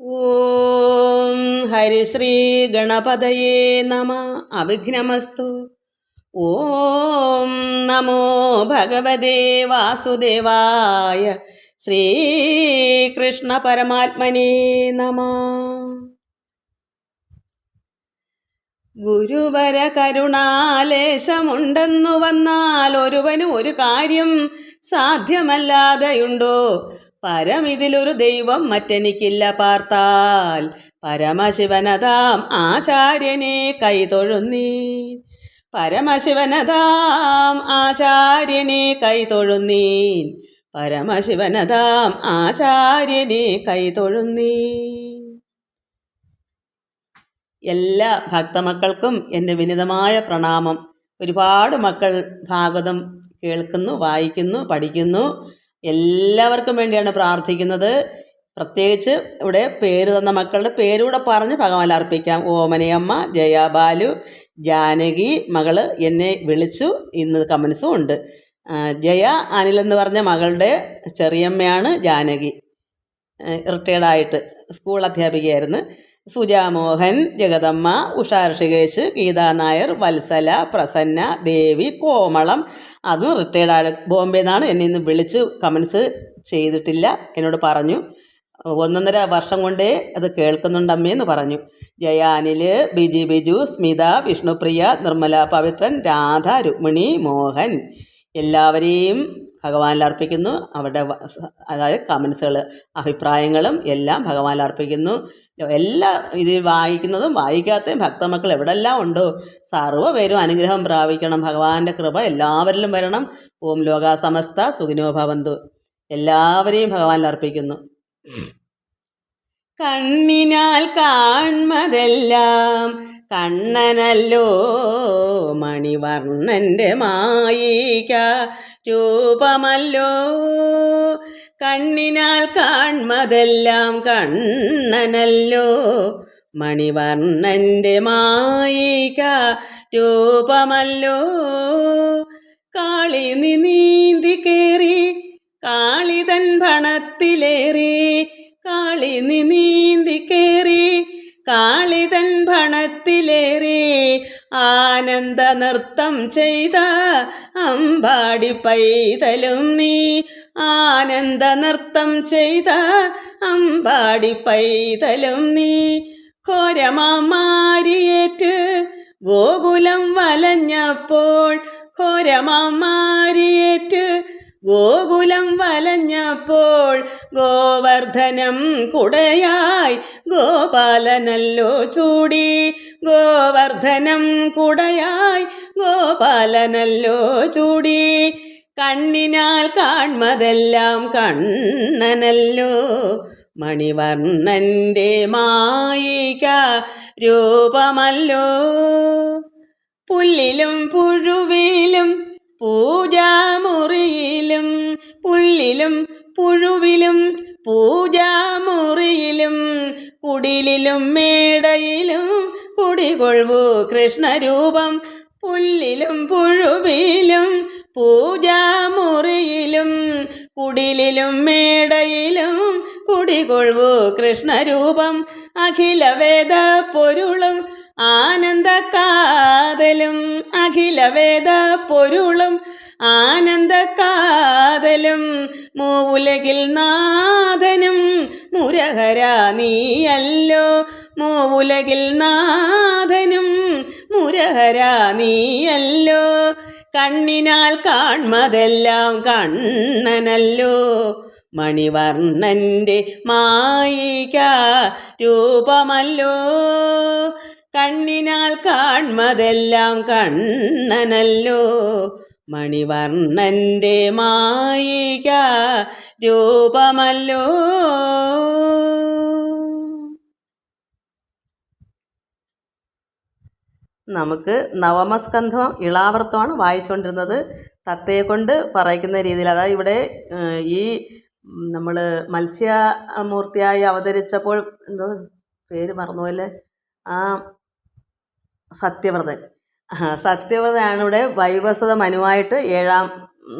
ഓം ഹരിശ്രീ ഗണപതയേ നമ. അവിഘ്നമസ്തു. ഓം നമോ ഭഗവതേ വാസുദേവായ ശ്രീകൃഷ്ണ പരമാത്മനേ നമ. ഗുരുവര കരുണാലേശമുണ്ടെന്നു വന്നാൽ ഒരുവനും ഒരു കാര്യം സാധ്യമല്ലാതെയുണ്ടോ? പരമിതിലൊരു ദൈവം മറ്റെനിക്കില്ല പാർത്താൽ പരമശിവനതാം ആചാര്യനെ കൈതൊഴുന്നീ. പരമശിവനതാം ആചാര്യനെ കൈതൊഴുന്നീൻ. പരമശിവനതാം ആചാര്യനെ കൈതൊഴുന്നീ. എല്ലാ ഭക്തമക്കൾക്കും എന്റെ വിനിതമായ പ്രണാമം. ഒരുപാട് മക്കൾ ഭാഗവതം കേൾക്കുന്നു വായിക്കുന്നു പഠിക്കുന്നു. എല്ലാവർക്കും വേണ്ടിയാണ് പ്രാർത്ഥിക്കുന്നത്. പ്രത്യേകിച്ച് ഇവിടെ പേര് തന്ന മക്കളുടെ പേരൂടെ പറഞ്ഞ് ഭഗവാൻ അർപ്പിക്കാം. ഓമനയമ്മ ജയ ബാലു ജാനകി മകൾ എന്നെ വിളിച്ചു. ഇന്ന് കമൻസും ഉണ്ട്. ജയ അനിൽ എന്ന് പറഞ്ഞ മകളുടെ ചെറിയമ്മയാണ് ജാനകി. റിട്ടയർഡായിട്ട് സ്കൂൾ അധ്യാപികയായിരുന്നു. സുജാമോഹൻ ജഗദമ്മ ഉഷാ ഋഷികേശ് ഗീതാ നായർ വത്സല പ്രസന്ന ദേവി കോമളം. അതും റിട്ടയർഡ് ആണ്. ബോംബെ നിന്നാണ് എന്നെ ഇന്ന് വിളിച്ച് കമൻസ് ചെയ്തിട്ടില്ല. എന്നോട് പറഞ്ഞു. ഒന്നൊന്നര വർഷം കൊണ്ടേ അത് കേൾക്കുന്നുണ്ട് അമ്മയെന്ന് പറഞ്ഞു. ജയാനിൽ ബിജി ബിജു സ്മിത വിഷ്ണുപ്രിയ നിർമ്മല പവിത്രൻ രാധ രുക്മിണി മോഹൻ. എല്ലാവരെയും ഭഗവാനിൽ അർപ്പിക്കുന്നു. അവരുടെ അതായത് കമൻസുകൾ അഭിപ്രായങ്ങളും എല്ലാം ഭഗവാനിൽ അർപ്പിക്കുന്നു. എല്ലാ ഇത് വായിക്കുന്നതും വായിക്കാത്തതും ഭക്തമക്കൾ എവിടെല്ലാം ഉണ്ടോ സർവ പേരും അനുഗ്രഹം പ്രാപിക്കണം. ഭഗവാന്റെ കൃപ എല്ലാവരിലും വരണം. ഓം ലോക സമസ്ത സുഖിനോ ഭവന്തു. എല്ലാവരെയും ഭഗവാനിൽ അർപ്പിക്കുന്നു. കണ്ണിനാൽ കാൺമതെല്ലാം കണ്ണനല്ലോ മണിവർണന്റെ മായിക രൂപമല്ലോ. കണ്ണിനാൽ കാൺമതെല്ലാം കണ്ണനല്ലോ മണിവർണന്റെ മായിക രൂപമല്ലോ. കാളി നീന്തി കേറി കാളിതൻ ഭണത്തിലേറി കാളി നീന്തി കേറി കാളിതൻ ഭണത്തിലേറെ ആനന്ദ നൃത്തം ചെയ്ത അമ്പാടി പൈതലും നീ. ആനന്ദ നൃത്തം ചെയ്ത അമ്പാടി പൈതലും നീ. ഘോരമാരിയേറ്റ് ഗോകുലം വലഞ്ഞപ്പോൾ ഘോരമാരിയേറ്റ് ഗോകുലം വലഞ്ഞപ്പോൾ ഗോവർദ്ധനം കുടയായി. ഗോപാലനല്ലോ ചൂടി. ഗോവർദ്ധനം കുടയായി. ഗോപാലനല്ലോ ചൂടി. കണ്ണിനാൽ കാൺമതെല്ലാം കണ്ണനല്ലോ. മണിവർണന്റെ മായിക രൂപമല്ലോ. പുല്ലിലും പുഴുവിലും പൂജാമുറിയിലും പുള്ളിലും പുഴുവിലും പൂജാമുറിയിലും കുടിലിലും മേടയിലും കുടികൊള്ളു കൃഷ്ണരൂപം. പുല്ലിലും പുഴുവിലും പൂജാമുറിയിലും കുടിലിലും മേടയിലും കുടികൊള്ളു കൃഷ്ണരൂപം. അഖിലവേദ പൊരുളും ആനന്ദ കാതലും അഖിലവേദ പൊരുളും ആനന്ദ കാതലും മൂവുലകിൽ നാഥനും മുരഹര നീയല്ലോ മൂവുലകിൽ നാഥനും മുരഹര നീയല്ലോ. കണ്ണിനാൽ കാൺമതെല്ലാം കണ്ണനല്ലോ. മണിവർണന്റെ മായിക രൂപമല്ലോ. കണ്ണിനാൽ കാൺമതെല്ലാം കണ്ണനല്ലോ. മണിവർണന്റെ മായിക രൂപമല്ലോ. നമുക്ക് നവമസ്കന്ധം ഇളാവർത്തമാണ് വായിച്ചുകൊണ്ടിരുന്നത്. തത്തയെ കൊണ്ട് പറയുന്ന രീതിയിൽ അതായത് ഇവിടെ ഈ നമ്മൾ മത്സ്യമൂർത്തിയായി അവതരിച്ചപ്പോൾ എന്തോ പേര് മറന്നുപോലെ ആ സത്യവ്രതൻ. സത്യവ്രതനാണ് ഇവിടെ വൈവസ്വത മനുവായിട്ട് ഏഴാം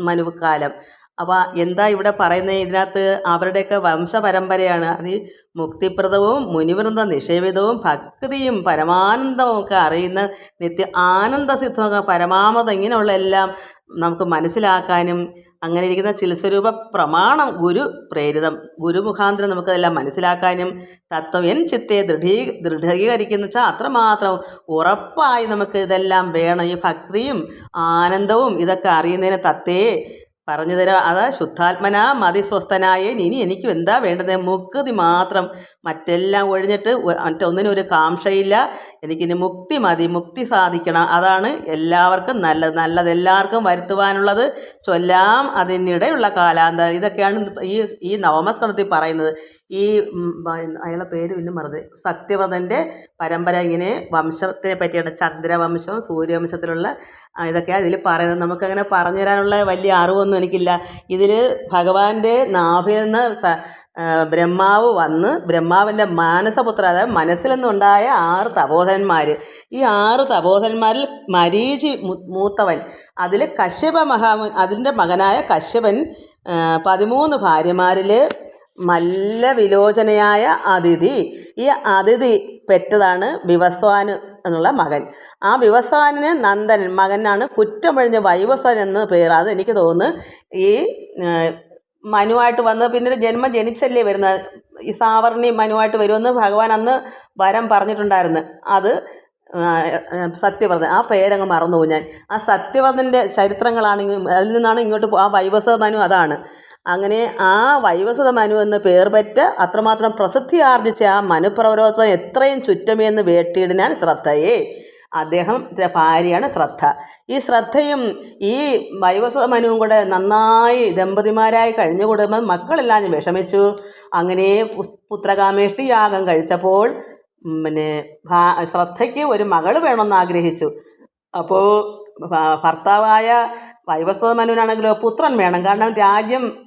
മനുക്കാലം. അപ്പോൾ എന്താ ഇവിടെ പറയുന്നത് ഇതിനകത്ത് അവരുടെയൊക്കെ വംശപരമ്പരയാണ്. അത് മുക്തിപ്രദവും മുനിവൃന്ദ നിഷേവിതവും ഭക്തിയും പരമാനന്ദവും ഒക്കെ അറിയുന്ന നിത്യ ആനന്ദസിദ്ധമൊക്കെ പരമാമത ഇങ്ങനെയുള്ള എല്ലാം നമുക്ക് മനസ്സിലാക്കാനും അങ്ങനെ ഇരിക്കുന്ന ചിൽസ്വരൂപ പ്രമാണം ഗുരു പ്രേരിതം ഗുരു മുഖാന്തരം നമുക്കതെല്ലാം മനസ്സിലാക്കാനും തത്വം എൻ ചിത്തെ ദൃഢീ ദൃഢീകരിക്കുന്ന വെച്ചാൽ അത്രമാത്രം ഉറപ്പായി നമുക്ക് ഇതെല്ലാം വേണം. ഈ ഭക്തിയും ആനന്ദവും ഇതൊക്കെ അറിയുന്നതിന് തത്തേ പറഞ്ഞു തരാം. അത് ശുദ്ധാത്മന മതിസ്വസ്ഥനായ. ഇനി എനിക്ക് എന്താ വേണ്ടത്? മുക്തി മാത്രം. മറ്റെല്ലാം ഒഴിഞ്ഞിട്ട് മറ്റൊന്നിനും ഒരു കാംക്ഷയില്ല. എനിക്കിനി മുക്തി മതി. മുക്തി സാധിക്കണം. അതാണ് എല്ലാവർക്കും നല്ലത്. നല്ലത് എല്ലാവർക്കും വരുത്തുവാനുള്ളത്. ചൊല്ലാം അതിനിടെയുള്ള കാലാന്തരം ഇതൊക്കെയാണ് ഈ ഈ നവമസ്കന്ധത്തിൽ പറയുന്നത്. ഈ അയാളെ പേര് പിന്നെ മറന്നത് സത്യവതന്റെ പരമ്പര ഇങ്ങനെ വംശത്തിനെ പറ്റിയാണ്. ചന്ദ്രവംശം സൂര്യവംശത്തിലുള്ള ഇതൊക്കെയാണ് ഇതിൽ പറയുന്നത്. നമുക്കങ്ങനെ പറഞ്ഞു തരാനുള്ള വലിയ അറിവൊന്നും എനിക്കില്ല. ഇതിൽ ഭഗവാന്റെ നാഭിൽ നിന്ന് ബ്രഹ്മാവ് വന്ന് ബ്രഹ്മാവിന്റെ മാനസപുത്ര അതായത് മനസ്സിൽ നിന്നുണ്ടായ ആറ് തപോധന്മാർ ഈ ആറ് തപോധന്മാരിൽ മരീചി മൂത്തവൻ അതിൽ കശ്യപ മഹാമു അതിന്റെ മകനായ കശ്യപൻ പതിമൂന്ന് ഭാര്യമാരിൽ മല്ലവിലോചനയായ അതിഥി. ഈ അതിഥി പെറ്റതാണ് വിവസ്വാന് എന്നുള്ള മകൻ. ആ വിവസ്വാനിന് നന്ദൻ മകനാണ് കുറ്റമൊഴിഞ്ഞ വൈവസ്വൻ എന്ന് പേര്. അത് എനിക്ക് തോന്നുന്നു ഈ മനുവായിട്ട് വന്ന് പിന്നെ ഒരു ജന്മം ജനിച്ചല്ലേ വരുന്ന ഈ സാവർണി മനുവായിട്ട് വരുമെന്ന് ഭഗവാൻ അന്ന് വരം പറഞ്ഞിട്ടുണ്ടായിരുന്നു. അത് സത്യവ്രതൻ ആ പേരങ്ങ് മറന്നുപോകും ഞാൻ. ആ സത്യവ്രതന്റെ ചരിത്രങ്ങളാണെങ്കിൽ അതിൽ നിന്നാണ് ഇങ്ങോട്ട് ആ വൈവസ്വ മനു അതാണ്. അങ്ങനെ ആ വൈവസ്വത മനു എന്ന് പേർ പറ്റ അത്രമാത്രം പ്രസിദ്ധി ആർജിച്ച ആ മനുപ്രവരോധം എത്രയും ചുറ്റമേന്ന് വേട്ടിയിടാൻ ശ്രദ്ധയെ. അദ്ദേഹം ഭാര്യയാണ് ശ്രദ്ധ. ഈ ശ്രദ്ധയും ഈ വൈവസ്വത മനുവും കൂടെ നന്നായി ദമ്പതിമാരായി കഴിഞ്ഞു കൂടുമ്പോൾ മക്കളെല്ലാം വിഷമിച്ചു. അങ്ങനെ പുത്രകാമേഷ്ടി യാഗം കഴിച്ചപ്പോൾ പിന്നെ ശ്രദ്ധയ്ക്ക് ഒരു മകൾ വേണമെന്ന് ആഗ്രഹിച്ചു. അപ്പോൾ ഭർത്താവായ വൈവസ്വത മനുവിനാണെങ്കിലോ പുത്രൻ വേണം. കാരണം രാജ്യം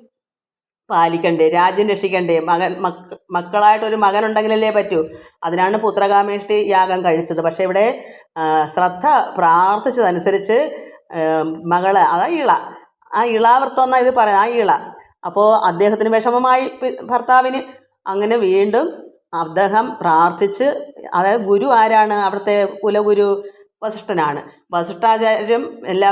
പാലിക്കണ്ടേ രാജ്യം രക്ഷിക്കണ്ടേ മകൻ മക്ക മക്കളായിട്ടൊരു മകനുണ്ടെങ്കിലല്ലേ പറ്റൂ. അതിനാണ് പുത്രകാമേഷ്ടി യാഗം കഴിച്ചത്. പക്ഷേ ഇവിടെ ശ്രദ്ധ പ്രാർത്ഥിച്ചതനുസരിച്ച് മകൾ അതാ ഇള. ആ ഇളാവൃത്തം എന്നാ ഇത് പറയാം ആ ഇള. അപ്പോൾ അദ്ദേഹത്തിന് വിഷമമായി ഭർത്താവിന് അങ്ങനെ വീണ്ടും അദ്ദേഹം പ്രാർത്ഥിച്ച് അതായത് ഗുരു ആരാണ്? അവിടുത്തെ കുലഗുരു വസിഷ്ഠനാണ്. വസിഷ്ഠാചാര്യം എല്ലാ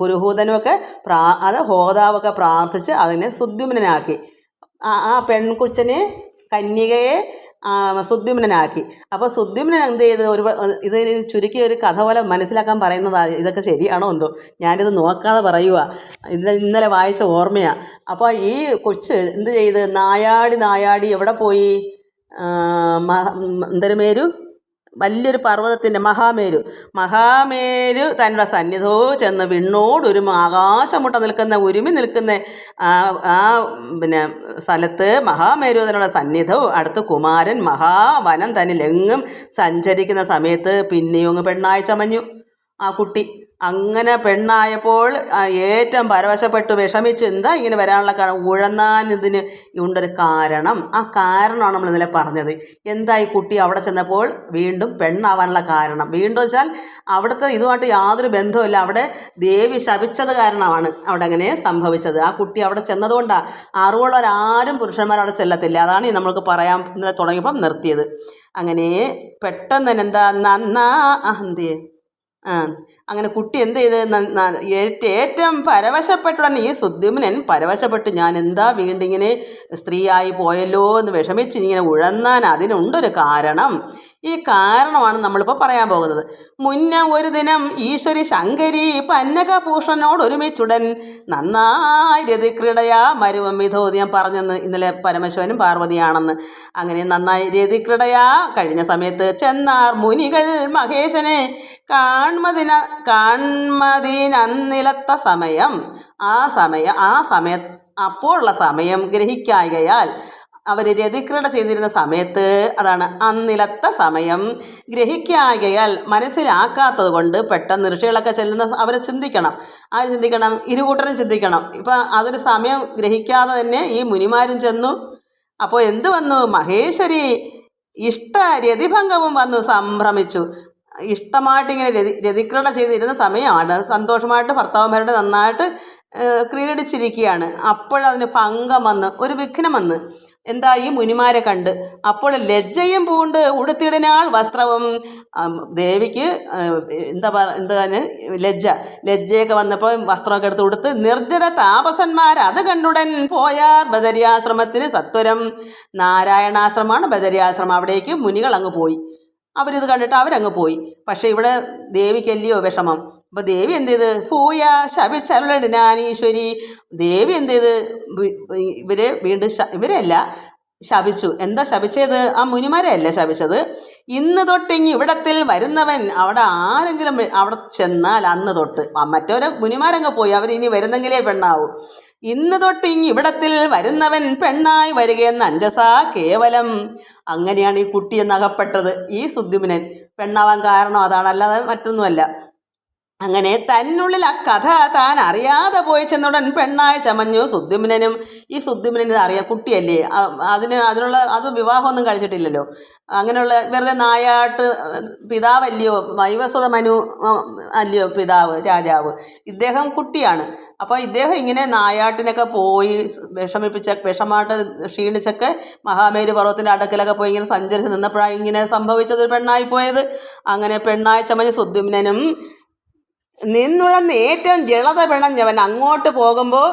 പുരോഹിതനുമൊക്കെ പ്രാ അത് ഹോതാവൊക്കെ പ്രാർത്ഥിച്ച് അതിനെ സുദ്യുമ്നനാക്കി ആ പെൺകുച്ചനെ കന്യകയെ സുദ്യുമ്നനാക്കി അപ്പോൾ സുദ്യുമ്നൻ എന്ത് ചെയ്ത്? ഒരു ഇത് ചുരുക്കി ഒരു കഥ പോലെ മനസ്സിലാക്കാൻ പറയുന്നതാണ് ഇതൊക്കെ ശരിയാണോ എന്തോ? ഞാനിത് നോക്കാതെ പറയുക ഇന്നലെ ഇന്നലെ വായിച്ച ഓർമ്മയാണ് അപ്പോൾ ഈ കൊച്ച് എന്ത് ചെയ്ത്? നായാടി നായാടി എവിടെ പോയി? ആ, മഹ- എന്തൊരു മേരു വലിയൊരു പർവതത്തിന്റെ മഹാമേരു. മഹാമേരു തന്റെ സന്നിധോ ചെന്ന് വിണ്ണോടൊരുമ ആകാശമുട്ട നിൽക്കുന്ന ഉരുമി നിൽക്കുന്ന ആ പിന്നെ സ്ഥലത്ത് മഹാമേരു തന്നുള്ള സന്നിധവും അടുത്ത് കുമാരൻ മഹാവനം തന്നിലെങ്ങും സഞ്ചരിക്കുന്ന സമയത്ത് പിന്നെയും പെണ്ണായി ചമഞ്ഞു. ആ കുട്ടി അങ്ങനെ പെണ്ണായപ്പോൾ ഏറ്റവും പരവശപ്പെട്ട് വിഷമിച്ച് എന്താ ഇങ്ങനെ വരാനുള്ള കാരണം ഉഴന്നാൻ ഇതിന് ഉണ്ടൊരു കാരണം. ആ കാരണമാണ് നമ്മൾ ഇന്നലെ പറഞ്ഞത്. എന്താ ഈ കുട്ടി അവിടെ ചെന്നപ്പോൾ വീണ്ടും പെണ്ണാവാനുള്ള കാരണം? വീണ്ടും വെച്ചാൽ അവിടുത്തെ ഇതുമായിട്ട് യാതൊരു ബന്ധവുമില്ല. അവിടെ ദേവി ശപിച്ചത് കാരണമാണ് അവിടെ അങ്ങനെ സംഭവിച്ചത്. ആ കുട്ടി അവിടെ ചെന്നതുകൊണ്ടാണ് അറിവുള്ളവരാരും പുരുഷന്മാർ അവിടെ ചെല്ലത്തില്ല. അതാണ് നമ്മൾക്ക് പറയാൻ ഇന്നലെ തുടങ്ങിയപ്പം നിർത്തിയത്. അങ്ങനെ പെട്ടെന്ന് തന്നെ എന്താ നന്നാ ആ അങ്ങനെ കുട്ടി എന്ത് ചെയ്ത്? ഏറ്റവും പരവശപ്പെട്ടുടനെ ഈ സുദ്യുമ്നൻ പരവശപ്പെട്ട് ഞാൻ എന്താ വീണ്ടും ഇങ്ങനെ സ്ത്രീയായി പോയല്ലോ എന്ന് വിഷമിച്ച് ഇങ്ങനെ ഉഴന്നാൻ അതിനുണ്ടൊരു കാരണം. ഈ കാരണമാണ് നമ്മളിപ്പോൾ പറയാൻ പോകുന്നത്. മുന്നേ ഒരു ദിനം ഈശ്വരി ശങ്കരി പന്നകഭൂഷണനോട് ഒരുമിച്ചുടൻ നന്നായി രതിക്രീഡയാ മരുവം വിധോതി ഞാൻ പറഞ്ഞെന്ന് ഇന്നലെ പരമശിവനും പാർവതിയാണെന്ന്. അങ്ങനെ നന്നായി രതിക്രീഡയാ. കഴിഞ്ഞ സമയത്ത് ചെന്നാർ മുനികൾ മഹേശനെ കാൺമതിന കാൺമതിനന്നിലത്ത സമയം ആ സമയം ആ സമയ അപ്പോഴുള്ള സമയം ഗ്രഹിക്കായകയാൽ അവർ രതിക്രീഡ ചെയ്തിരുന്ന സമയത്ത് അതാണ് അന്നിലത്തെ സമയം ഗ്രഹിക്കായകയാൽ മനസ്സിലാക്കാത്തത് കൊണ്ട് പെട്ടെന്ന് ഋഷികളൊക്കെ ചെല്ലുന്ന അവർ ചിന്തിക്കണം. ആര് ചിന്തിക്കണം? ഇരുകൂട്ടരും ചിന്തിക്കണം. ഇപ്പം അതൊരു സമയം ഗ്രഹിക്കാതെ തന്നെ ഈ മുനിമാരും ചെന്നു. അപ്പോൾ എന്ത് വന്നു? മഹേശ്വരി ഇഷ്ട രതിഭംഗവും വന്നു സംഭ്രമിച്ചു. ഇഷ്ടമായിട്ട് ഇങ്ങനെ രതി രതിക്രീഡ ചെയ്തിരുന്ന സമയമാണ്. സന്തോഷമായിട്ട് ഭർത്താവുമാരുടെ നന്നായിട്ട് ക്രീഡിച്ചിരിക്കുകയാണ്. അപ്പോഴതിന് ഭംഗം വന്ന് ഒരു വിഘ്നം വന്ന് എന്താ ഈ മുനിമാരെ കണ്ട് അപ്പോൾ ലജ്ജയും പൂണ്ട് ഉടുത്തിടിനാൾ വസ്ത്രവും ദേവിക്ക് എന്താ പറ എന്താണ് ലജ്ജ. ലജ്ജയൊക്കെ വന്നപ്പോൾ വസ്ത്രമൊക്കെ എടുത്ത് ഉടുത്ത് നിർജര താപസന്മാർ അത് കണ്ടുടൻ പോയാർ ബദരിയാശ്രമത്തിന് സത്വരം. നാരായണാശ്രമമാണ് ബദരിയാശ്രമം. അവിടേക്ക് മുനികൾ അങ്ങ് പോയി. അവരിത് കണ്ടിട്ട് അവരങ്ങ് പോയി. പക്ഷേ ഇവിടെ ദേവിക്കല്ലയോ വിഷമം. അപ്പോൾ ദേവി എന്ത് ചെയ്ത് പൂയ ശപിച്ചരുളടിനാനീശ്വരി ദേവി എന്ത് ചെയ്ത് ഇവരെ വീണ്ടും ഇവരെയല്ല ശപിച്ചു. എന്താ ശപിച്ചത്? ആ മുനിമാരെയല്ല ശപിച്ചത്. ഇന്ന് തൊട്ടിങ്ങി ഇവിടത്തിൽ വരുന്നവൻ അവിടെ ആരെങ്കിലും അവിടെ ചെന്നാൽ അന്ന് തൊട്ട്. മറ്റവരെ മുനിമാരങ്ങ് പോയി. അവരിനി വരുന്നെങ്കിലേ പെണ്ണാവൂ. ഇന്ന് തൊട്ടിങ് ഇവിടത്തിൽ വരുന്നവൻ പെണ്ണായി വരികയെന്ന് അഞ്ചസാ കേവലം. അങ്ങനെയാണ് ഈ കുട്ടി എന്നകപ്പെട്ടത് ഈ സുദ്യുമ്നൻ പെണ്ണാവാൻ കാരണം അതാണ് അല്ലാതെ മറ്റൊന്നുമല്ല. അങ്ങനെ തന്നുള്ളിൽ ആ കഥ താൻ അറിയാതെ പോയി ചെന്നുടൻ പെണ്ണായി ചമഞ്ഞു സുദ്യുമ്നനും ഈ സുദ്യുമ്നൻ ഇത് അറിയാം കുട്ടിയല്ലേ? അതിന് അതിനുള്ള അത് വിവാഹമൊന്നും കഴിച്ചിട്ടില്ലല്ലോ. അങ്ങനെയുള്ള വെറുതെ നായാട്ട് പിതാവല്ലയോ? വൈവസ്വത മനു അല്ലയോ? പിതാവ് രാജാവ്. ഇദ്ദേഹം കുട്ടിയാണ്. അപ്പോൾ ഇദ്ദേഹം ഇങ്ങനെ നായാട്ടിനൊക്കെ പോയി വിഷമിപ്പിച്ച വിഷമായിട്ട് ക്ഷീണിച്ചൊക്കെ മഹാമേരു പർവത്തിന്റെ അടുക്കലൊക്കെ പോയി ഇങ്ങനെ സഞ്ചരിച്ച് നിന്നപ്പോഴാണ് ഇങ്ങനെ സംഭവിച്ചത് പെണ്ണായി പോയത്. അങ്ങനെ പെണ്ണായ ചമഞ്ഞ് സുദ്യുമ്നനും നിന്നുഴന്ന് ഏറ്റവും ജളത പിണഞ്ഞവൻ അങ്ങോട്ട് പോകുമ്പോൾ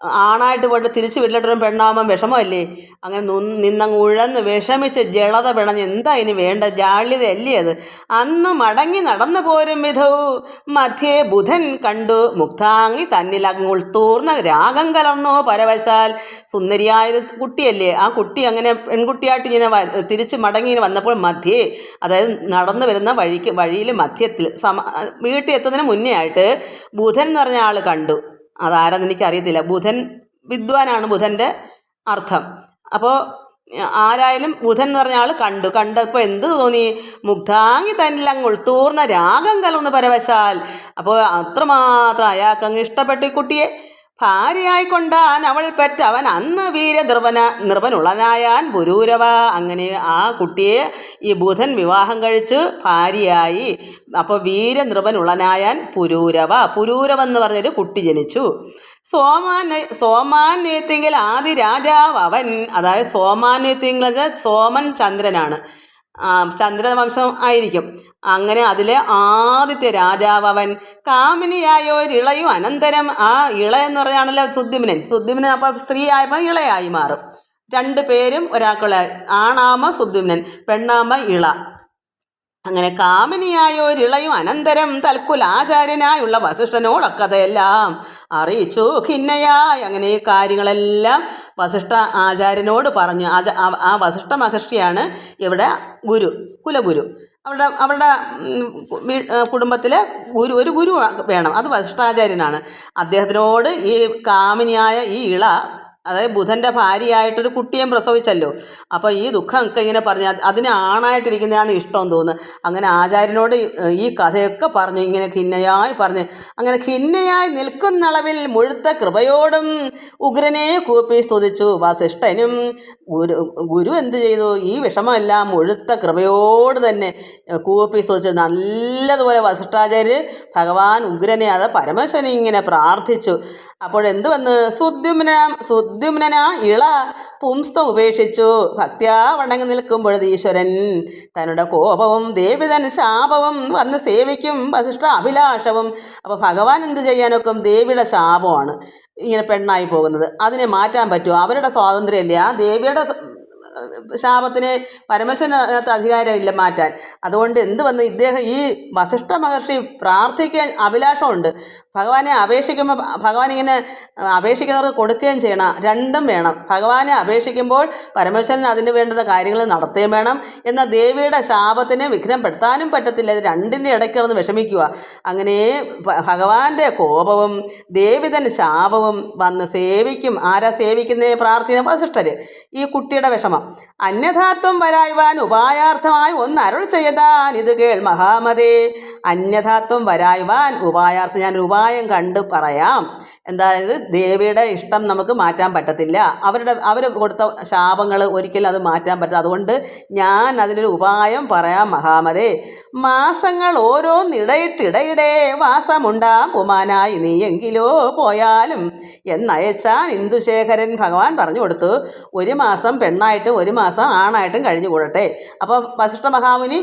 ആണായിട്ട് പോയിട്ട് തിരിച്ച് വീട്ടിലോട്ടൊരു പെണ്ണാകുമ്പം വിഷമമല്ലേ? അങ്ങനെ നിന്നങ്ങ് ഉഴന്ന് വിഷമിച്ച് ജളത പിണഞ്ഞ് എന്താ ഇനി വേണ്ട? ജാള്യതയല്ലേ അത്? അന്ന് മടങ്ങി നടന്നു പോരും വിധവും മധ്യേ ബുധൻ കണ്ടു മുക്താങ്ങി തന്നിൽ അങ്ങ് ഉൾത്തൂർന്ന രാഗം കലർന്നോ. പരവശാൽ സുന്ദരിയായൊരു കുട്ടിയല്ലേ? ആ കുട്ടി അങ്ങനെ പെൺകുട്ടിയായിട്ട് ഇങ്ങനെ തിരിച്ച് മടങ്ങി വന്നപ്പോൾ മധ്യേ അതായത് നടന്നു വരുന്ന വഴിക്ക് വഴിയിൽ മധ്യത്തിൽ സമ വീട്ടിൽ എത്തുന്നതിന് മുന്നേ ആയിട്ട് ബുധൻ എന്ന് പറഞ്ഞ ആൾ കണ്ടു. അതാരെന്ന് എനിക്കറിയത്തില്ല. ബുധൻ വിദ്വാനാണ് ബുധന്റെ അർത്ഥം. അപ്പോൾ ആരായാലും ബുധൻ എന്ന് പറഞ്ഞ ആൾ കണ്ടു. കണ്ടപ്പോൾ എന്ത് തോന്നി? മുഗ്ധാങ്ങി തന്നിലങ്ങ് ഉൾത്തൂർന്ന രാഗം കലർന്ന് പരവശാൽ. അപ്പോൾ അത്രമാത്രം അയാൾക്ക് അങ്ങ് ഇഷ്ടപ്പെട്ടു കുട്ടിയെ. ഭാര്യയായി കൊണ്ടാൻ അവൾ പെറ്റ അവൻ അന്ന് വീരധ്രുവന നിർവന നിർവനുള്ളനായാൻ പുരൂരവ. അങ്ങനെ ആ കുട്ടിയെ ഈ ബുധൻ വിവാഹം കഴിച്ച് ഭാര്യയായി. അപ്പോൾ വീര നിർവനുള്ളനായാൻ പുരൂരവ. പുരൂരവ എന്ന് പറഞ്ഞൊരു കുട്ടി ജനിച്ചു. സോമാന് സോമാന്യത്തിങ്കിൽ ആദി രാജാവ് അവൻ. അതായത് സോമാന്യത്തിങ്കിൽ സോമൻ ചന്ദ്രനാണ്. ചന്ദ്രവംശം ആയിരിക്കും. അങ്ങനെ അതിലെ ആദ്യത്തെ രാജാവ് അവൻ കാമിനിയായ ഒരു ഇളയും അനന്തരം ആ ഇള എന്ന് പറഞ്ഞാണല്ലോ സുദ്യുമ്നൻ സുദ്യുമ്നൻ അപ്പോൾ സ്ത്രീ ആയപ്പോൾ ഇളയായി മാറും. രണ്ട് പേരും ഒരാൾക്കുള്ള ആണാമ സുദ്യുമ്നൻ പെണ്ണാമ ഇള. അങ്ങനെ കാമിനിയായ ഒരിളയും അനന്തരം തൽക്കുലാചാര്യനായുള്ള വസിഷ്ഠനോടക്കഥയെല്ലാം അറിയിച്ചു. ഖിന്നയായി അങ്ങനെ ഈ കാര്യങ്ങളെല്ലാം വസിഷ്ഠ ആചാര്യനോട് പറഞ്ഞു ആ- വസിഷ്ഠ മഹർഷിയാണ് ഇവിടെ ഗുരു കുലഗുരു. അവരുടെ അവരുടെ കുടുംബത്തിലെ ഗുരു ഒരു ഗുരു വേണം. അത് വസിഷ്ഠാചാര്യനാണ്. അദ്ദേഹത്തിനോട് ഈ കാമിനിയായ ഈ ഇള അതായത് ബുധന്റെ ഭാര്യയായിട്ടൊരു കുട്ടിയെ പ്രസവിച്ചല്ലോ. അപ്പോൾ ഈ ദുഃഖമൊക്കെ ഇങ്ങനെ പറഞ്ഞ് അത് അതിന് ആണായിട്ടിരിക്കുന്നതാണ് ഇഷ്ടം തോന്നുന്നത് അങ്ങനെ ആചാര്യനോട് ഈ- കഥയൊക്കെ പറഞ്ഞു ഇങ്ങനെ ഖിന്നയായി പറഞ്ഞ് അങ്ങനെ ഖിന്നയായി നിൽക്കുന്നളവിൽ മുഴുത്ത കൃപയോടും ഉഗ്രനെ കൂപ്പി സ്തുതിച്ചു. വസിഷ്ഠനും ഗുരു ഗുരു എന്ത് ചെയ്തു? ഈ വിഷമമെല്ലാം മുഴുത്ത കൃപയോട് തന്നെ കൂപ്പി സ്തുതിച്ചു. നല്ലതുപോലെ വസിഷ്ഠാചാര്യർ ഭഗവാൻ ഉഗ്രനെ അത് പരമശ്വനി ഇങ്ങനെ പ്രാർത്ഥിച്ചു. അപ്പോഴെന്ത് വന്ന്? സുദ്യുമ്ന സുദ്യുമ്ന ഇള. പുംസ്ത ഉപേക്ഷിച്ചു. ഭക്ത്യാ വണങ്ങി നിൽക്കുമ്പോൾ ഈശ്വരൻ. തന്നുടെ കോപവും ദേവിതൻ ശാപവും വന്ന് സേവിക്കും വസിഷ്ഠ അഭിലാഷവും. അപ്പോൾ ഭഗവാൻ എന്ത് ചെയ്യാനൊക്കെ? ദേവിയുടെ ശാപമാണ് ഇങ്ങനെ പെണ്ണായി പോകുന്നത്. അതിനെ മാറ്റാൻ പറ്റുമോ? അവരുടെ സ്വാതന്ത്ര്യമല്ലേ. ആ ദേവിയുടെ ശാപത്തിന് പരമേശ്വരനകത്ത് അധികാരമില്ല മാറ്റാൻ. അതുകൊണ്ട് എന്ത് വന്ന് ഇദ്ദേഹം ഈ വസിഷ്ഠ മഹർഷി പ്രാർത്ഥിക്കാൻ അഭിലാഷമുണ്ട്. ഭഗവാനെ അപേക്ഷിക്കുമ്പോൾ ഭഗവാൻ ഇങ്ങനെ അപേക്ഷിക്കുന്നവർക്ക് കൊടുക്കുകയും ചെയ്യണം. രണ്ടും വേണം. ഭഗവാനെ അപേക്ഷിക്കുമ്പോൾ പരമേശ്വരൻ അതിന് വേണ്ടുന്ന കാര്യങ്ങൾ നടത്തുകയും വേണം. എന്നാൽ ദേവിയുടെ ശാപത്തിന് വിഘ്നപ്പെടുത്താനും പറ്റത്തില്ല. ഇത് രണ്ടിന്റെ ഇടയ്ക്ക് കിടന്ന് വിഷമിക്കുക. അങ്ങനെ ഭഗവാന്റെ കോപവും ദേവിതൻ ശാപവും വന്ന് സേവിക്കും. ആരാ സേവിക്കുന്നേ? പ്രാർത്ഥിക്കുന്ന വസിഷ്ഠര്. ഈ കുട്ടിയുടെ വിഷമം. അന്യഥാത്വം വരായ്വാൻ ഉപായാർത്ഥമായി ഒന്ന് അരുൾ ചെയ്താൻ ഇത് കേൾ മഹാമതേ. അന്യഥാത്വം വരായ്വാൻ ഉപായാർത്ഥം. ഞാൻ ഒരു ഉപായം കണ്ട് പറയാം. എന്തായത് ദേവിയുടെ ഇഷ്ടം നമുക്ക് മാറ്റാൻ പറ്റത്തില്ല. അവരുടെ അവർ കൊടുത്ത ശാപങ്ങൾ ഒരിക്കലും അത് മാറ്റാൻ പറ്റില്ല അതുകൊണ്ട് ഞാൻ അതിനൊരു ഉപായം പറയാം മഹാമതേ മാസങ്ങൾ ഓരോന്നിടയിട്ടിടയിടെ വാസമുണ്ടാം പുമാനായി നീയെങ്കിലോ പോയാലും. എന്നയച്ചാൻ ഇന്ദുശേഖരൻ ഭഗവാൻ പറഞ്ഞു കൊടുത്തു ഒരു മാസം പെണ്ണായിട്ടും ഒരു മാസം ആണായിട്ടും കഴിഞ്ഞു കൂടട്ടെ അപ്പോൾ വസിഷ്ഠ മഹാമുനി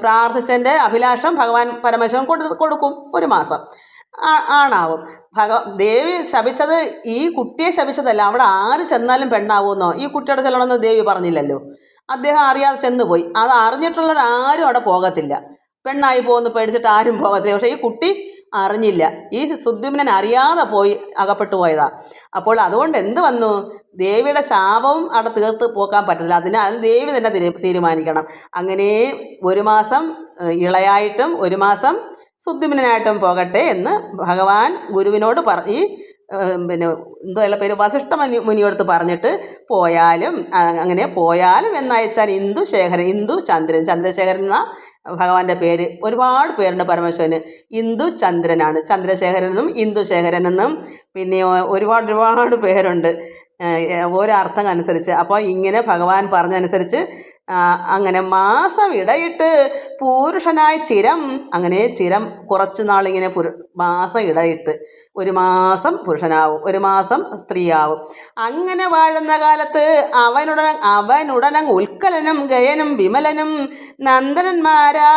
പ്രാർത്ഥിച്ചതിന്റെ അഭിലാഷം ഭഗവാൻ പരമശിവൻ കൊടു കൊടുക്കും. ഒരു മാസം ആണാവും. ഭഗ ദേവി ശപിച്ചത് ഈ കുട്ടിയെ ശപിച്ചതല്ല. അവിടെ ആര് ചെന്നാലും പെണ്ണാവുമെന്നോ? ഈ കുട്ടിയുടെ ചെല്ലണമെന്ന് ദേവി പറഞ്ഞില്ലല്ലോ. അദ്ദേഹം അറിയാതെ ചെന്നുപോയി. അത് അറിഞ്ഞിട്ടുള്ളത് ആരും അവിടെ പോകത്തില്ല. പെണ്ണായി പോകുന്നു പേടിച്ചിട്ട് ആരും പോകത്തില്ല. പക്ഷേ ഈ കുട്ടി അറിഞ്ഞില്ല. ഈ സുദ്യുമ്നൻ അറിയാതെ പോയി അകപ്പെട്ടു പോയതാ. അപ്പോൾ അതുകൊണ്ട് എന്ത് വന്നു? ദേവിയുടെ ശാപവും അവിടെ തീർത്ത് പോക്കാൻ പറ്റത്തില്ല. അതിന് അത് ദേവി തന്നെ തീരുമാനിക്കണം. അങ്ങനെ ഒരു മാസം ഇളയായിട്ടും ഒരു മാസം സുദ്യുമ്നായിട്ടും പോകട്ടെ എന്ന് ഭഗവാൻ ഗുരുവിനോട് പറ ഈ പിന്നെ എന്തോ അല്ല പേര്? വസിഷ്ഠ മുനി മുനിയോടുത്ത് പറഞ്ഞിട്ട് പോയാലും അങ്ങനെ പോയാലും എന്നയച്ചാൽ ഇന്ദു ശേഖരൻ ഇന്ദു ചന്ദ്രൻ. ചന്ദ്രശേഖരൻ എന്ന ഭഗവാന്റെ പേര്. ഒരുപാട് പേരുണ്ട് പരമേശ്വരന്. ഇന്ദു ചന്ദ്രനാണ്. ചന്ദ്രശേഖരനെന്നും ഇന്ദു ശേഖരനെന്നും പിന്നെ ഒരുപാട് ഒരുപാട് പേരുണ്ട്. ഓരോ അർത്ഥം അനുസരിച്ച് അപ്പോൾ ഇങ്ങനെ ഭഗവാൻ പറഞ്ഞനുസരിച്ച് അങ്ങനെ മാസം ഇടയിട്ട് പുരുഷനായ ചിരം അങ്ങനെ ചിരം കുറച്ച് നാളിങ്ങനെ പുരു മാസം ഇടയിട്ട്. ഒരു മാസം പുരുഷനാവും ഒരു മാസം സ്ത്രീയാവും. അങ്ങനെ വാഴുന്ന കാലത്ത് അവനുടൻ അവനുടനങ് ഉൽക്കലനും ഗയനും വിമലനും നന്ദനന്മാരാ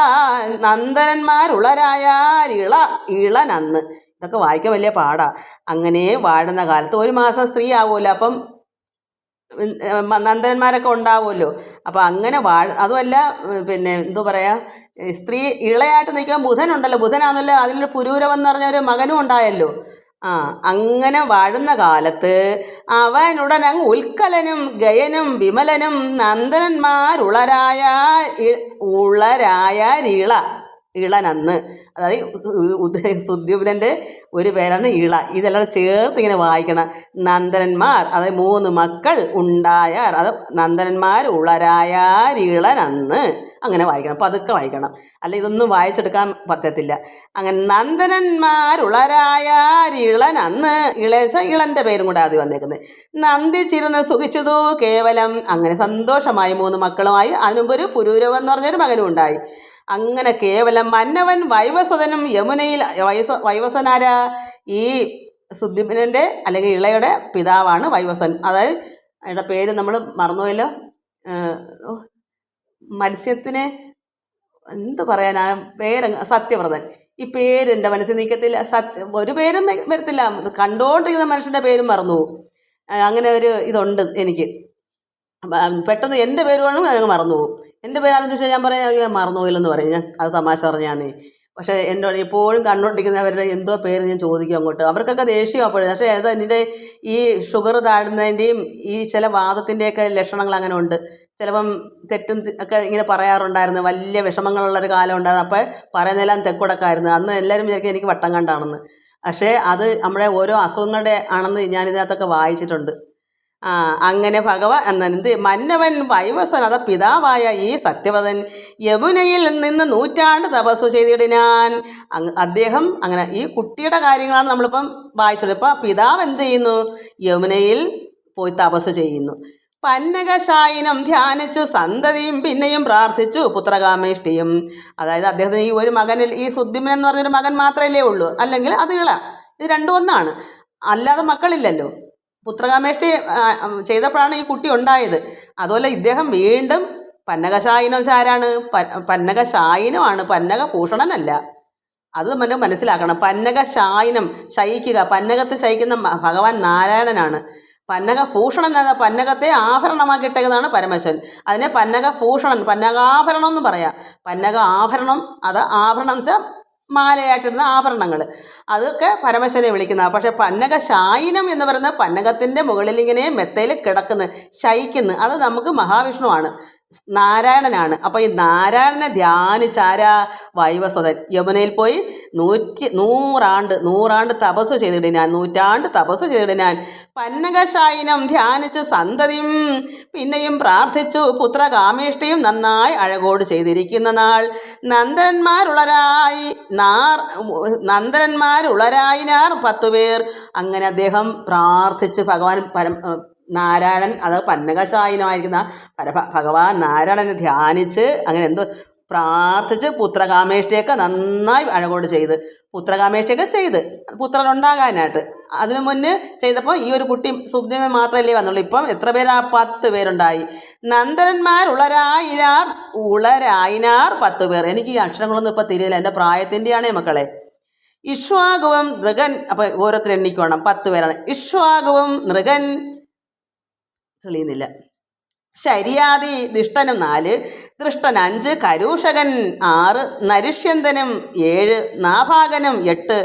നന്ദനന്മാരുളരായ ഇള ഇളനന്ന്. ഇതൊക്കെ വായിക്കാൻ വലിയ പാടാ. അങ്ങനെ വാഴുന്ന കാലത്ത് ഒരു മാസം സ്ത്രീ ആവുമല്ലോ അപ്പം നന്ദന്മാരൊക്കെ ഉണ്ടാവുമല്ലോ. അപ്പോൾ അങ്ങനെ വാഴ അതുമല്ല പിന്നെ എന്തോ പറയുക സ്ത്രീ ഇളയായിട്ട് നിൽക്കാൻ ബുധനുണ്ടല്ലോ ബുധനാണല്ലോ അതിലൊരു പുരൂരവൻ എന്ന് പറഞ്ഞ ഒരു മകനും ഉണ്ടായല്ലോ. ആ അങ്ങനെ വാഴുന്ന കാലത്ത് അവനുടനങ്ങ് ഉൽക്കലനും ഗയനും വിമലനും നന്ദനന്മാരുളരായ ഉളരായ ഉളരായ ഇള നന്ന് അതായത് സുദ്യുമ്നന്റെ ഒരു പേരാണ് ഇള. ഇതെല്ലാം ചേർത്ത് ഇങ്ങനെ വായിക്കണം. നന്ദനന്മാർ അതായത് മൂന്ന് മക്കൾ ഉണ്ടായാർ. അത് നന്ദനന്മാർ ഉളരായാർ ഇളനന്ന്. അങ്ങനെ വായിക്കണം. പതുക്കെ വായിക്കണം. അല്ല ഇതൊന്നും വായിച്ചെടുക്കാൻ പറ്റത്തില്ല. അങ്ങനെ നന്ദനന്മാർ ഉളരായാർ ഇളനന്ന്. ഇളച്ച ഇളന്റെ പേരും കൂടെ ആദ്യം വന്നേക്കുന്നത്. നന്ദിച്ചിരുന്ന് സുഖിച്ചതു കേവലം. അങ്ങനെ സന്തോഷമായി മൂന്ന് മക്കളുമായി. അതിനുമുമ്പ് ഒരു പുരൂരവെന്ന് പറഞ്ഞൊരു മകനും ഉണ്ടായി. അങ്ങനെ കേവലം മന്നവൻ വൈവസതനും യമുനയിൽ വൈവസ വൈവസനാര? ഈ സുദ്ദീപനന്റെ അല്ലെങ്കിൽ ഇളയുടെ പിതാവാണ് വൈവസൻ. അതായത് അയാളുടെ പേര് നമ്മൾ മറന്നുപോയല്ലോ. മത്സ്യത്തിനെ എന്ത് പറയാനാ? പേര് സത്യവ്രതൻ. ഈ പേര് എന്റെ മനസ്സിൽ നീക്കത്തില്ല സത്യ ഒരു പേരും വരത്തില്ല. കണ്ടുകൊണ്ടിരിക്കുന്ന മനുഷ്യന്റെ പേരും മറന്നു പോകും. അങ്ങനെ ഒരു ഇതുണ്ട് എനിക്ക്. പെട്ടെന്ന് എന്റെ പേര് വേണമെങ്കിൽ ഞങ്ങൾ മറന്നു പോകും. എന്റെ പേരാണെന്ന് ചോദിച്ചാൽ ഞാൻ പറയാം "അയ്യോ, ഞാൻ മറന്നുപോയില്ലെന്ന് പറയും. ഞാൻ അത് തമാശ പറഞ്ഞാന്നേ. പക്ഷേ എന്നോട് എപ്പോഴും കണ്ടുകൊണ്ടിരിക്കുന്നവരുടെ എന്തോ പേര് ഞാൻ ചോദിക്കും അങ്ങോട്ട്. അവർക്കൊക്കെ ദേഷ്യം അപ്പോഴും. പക്ഷേ അത് എന്റെ ഈ ഷുഗർ താഴുന്നതിന്റെയും ഈ ചില വാദത്തിന്റെയൊക്കെ ലക്ഷണങ്ങൾ അങ്ങനെ ഉണ്ട്. ചിലപ്പം തെറ്റും ഒക്കെ ഇങ്ങനെ പറയാറുണ്ടായിരുന്നു. വലിയ വിഷമങ്ങളുള്ളൊരു കാലം ഉണ്ടായിരുന്നു. അപ്പോൾ പറയുന്നതെല്ലാം തെക്കുടക്കായിരുന്നു. അന്ന് എല്ലാവരും വിചാരിക്കും എനിക്ക് വട്ടം കണ്ടാണെന്ന്. പക്ഷേ അത് നമ്മുടെ ഓരോ അസുഖങ്ങളുടെ ആണെന്ന് ഞാനിതിനകത്തൊക്കെ വായിച്ചിട്ടുണ്ട്. അങ്ങനെ ഭഗവ എന്നെന്ത് മന്നവൻ വൈവസൻ അത പിതാവായ ഈ സത്യവതൻ യമുനയിൽ നിന്ന് നൂറ്റാണ്ട് തപസ് ചെയ്തിടിനാൻ. അദ്ദേഹം അങ്ങനെ ഈ കുട്ടിയുടെ കാര്യങ്ങളാണ് നമ്മളിപ്പം വായിച്ചത്. ഇപ്പം പിതാവ് എന്ത് ചെയ്യുന്നു? യമുനയിൽ പോയി തപസ് ചെയ്യുന്നു. പന്നകശായിനം ധ്യാനിച്ചു സന്തതിയും പിന്നെയും പ്രാർത്ഥിച്ചു പുത്രകാമേഷ്ടിയും. അതായത് അദ്ദേഹത്തിന് ഈ ഒരു മകനിൽ ഈ സുദ്ധിമൻ എന്ന് പറഞ്ഞൊരു മകൻ മാത്രമല്ലേ ഉള്ളൂ. അല്ലെങ്കിൽ അത് ഇള ഇത് രണ്ടും ഒന്നാണ്. അല്ലാതെ മക്കളില്ലല്ലോ. പുത്രകാമേഷ്ടി ചെയ്തപ്പോഴാണ് ഈ കുട്ടി ഉണ്ടായത്. അതുപോലെ ഇദ്ദേഹം വീണ്ടും പന്നകശായിനം ചാരാണ് ആരാണ് പന്നക ഭൂഷണനല്ല അത് നമ്മൾ മനസ്സിലാക്കണം. പന്നകശായിനം ശയിക്കുക. പന്നകത്ത് ശയിക്കുന്ന ഭഗവാൻ നാരായണനാണ്. പന്നക ഭൂഷണൻ എന്ന പന്നകത്തെ ആഭരണമാക്കിയിട്ടേക്കുന്നതാണ് പരമശൻ അതിനെ പന്നക ഭൂഷണൻ പന്നകാഭരണം എന്ന് പറയാം. പന്നക ആഭരണം അത് ആഭരണം വെച്ചാൽ മാലയായിട്ടിരുന്ന ആഭരണങ്ങൾ. അതൊക്കെ പരമശനെ വിളിക്കുന്നതാണ് പക്ഷേ പന്നക ശായിനം എന്ന് പറയുന്നത് പന്നകത്തിന്റെ മുകളിൽ ഇങ്ങനെ മെത്തയിൽ കിടക്കുന്നു ശയിക്കുന്നു. അത് നമുക്ക് മഹാവിഷ്ണുവാണ് നാരായണനാണ്. അപ്പോൾ ഈ നാരായണനെ ധ്യാനിച്ചാരാ വൈവസ്വതൻ യമുനയിൽ പോയി നൂറ്റി നൂറാണ്ട് നൂറാണ്ട് തപസ് ചെയ്തിട്ട് ഞാൻ നൂറ്റാണ്ട് തപസ് ചെയ്തിട്ട് ഞാൻ പന്നകശായിനം ധ്യാനിച്ച് സന്തതിയും പിന്നെയും പ്രാർത്ഥിച്ചു. പുത്രകാമേഷ്ടിയും നന്നായി അഴകോട് ചെയ്തിരിക്കുന്ന നാൾ. നന്ദന്മാരുളരായി നാർ നന്ദന്മാരുളരായിനാർ പത്തുപേർ. അങ്ങനെ അദ്ദേഹം പ്രാർത്ഥിച്ച് ഭഗവാൻ പരം നാരായണൻ അത് പന്നകശായിനമായിരിക്കുന്ന പര ഭഗവാൻ നാരായണനെ ധ്യാനിച്ച് അങ്ങനെ എന്തോ പ്രാർത്ഥിച്ച് പുത്രകാമേഷ്ടിയൊക്കെ നന്നായി അഴകോട് ചെയ്ത് പുത്രകാമേഷ്ടിയൊക്കെ ചെയ്ത് പുത്രനുണ്ടാകാനായിട്ട് അതിനു മുന്നേ ചെയ്തപ്പോൾ ഈ ഒരു കുട്ടി സുബ്ദമൻ മാത്രമല്ലേ വന്നുള്ളൂ. ഇപ്പം എത്ര പേരാ? പത്ത് പേരുണ്ടായി. നന്ദനന്മാരുളരായിനാർ ഉളരായിനാർ പത്ത് പേർ. എനിക്ക് ഈ അക്ഷരങ്ങളൊന്നും ഇപ്പം തിരിയില്ല. എന്റെ പ്രായത്തിന്റെയാണേ മക്കളെ. ഇഷ്വാഗവും നൃഗൻ അപ്പം ഓരോരുത്തർ എണ്ണിക്കോണം. പത്ത് പേരാണ്. ഇഷ്വാഗവും നൃഗൻ തെളിയുന്നില്ല. ശരിയാതി ദിഷ്ടനും നാല് ദൃഷ്ടൻ അഞ്ച് കരൂഷകൻ ആറ് നരുഷ്യന്തനും ഏഴ് നാഭാഗനും എട്ട്